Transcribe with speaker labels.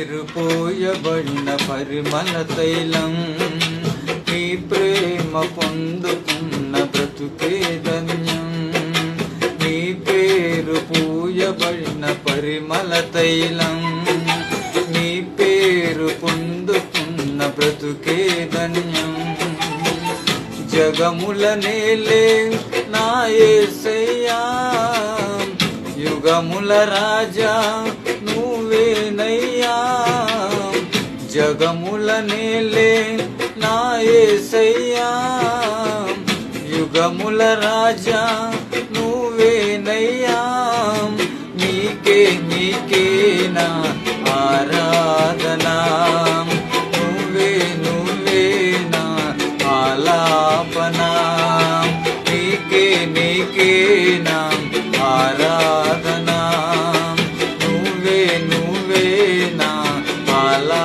Speaker 1: పేరు పోయబడిన పరిమళ తైలం నీ ప్రేమ పొందుకున్న బ్రతుకే ధన్యం. నీ పేరు పూయబడిన పరిమళ తైలం నీ పేరు పొందుకున్న బ్రతుకే ధన్యం. జగముల నేలే నా యుగముల రాజా జగముల నేలే నా యేసయ్యా యుగముల రాజా నువ్వేనయ్యా నీకే నీకే నా ఆరాధన. నువ్వే నువ్వే నా ఆలాపన. నీకే నీకే నా ఆరాధన. నువ్వే నువ్వే నా ఆలా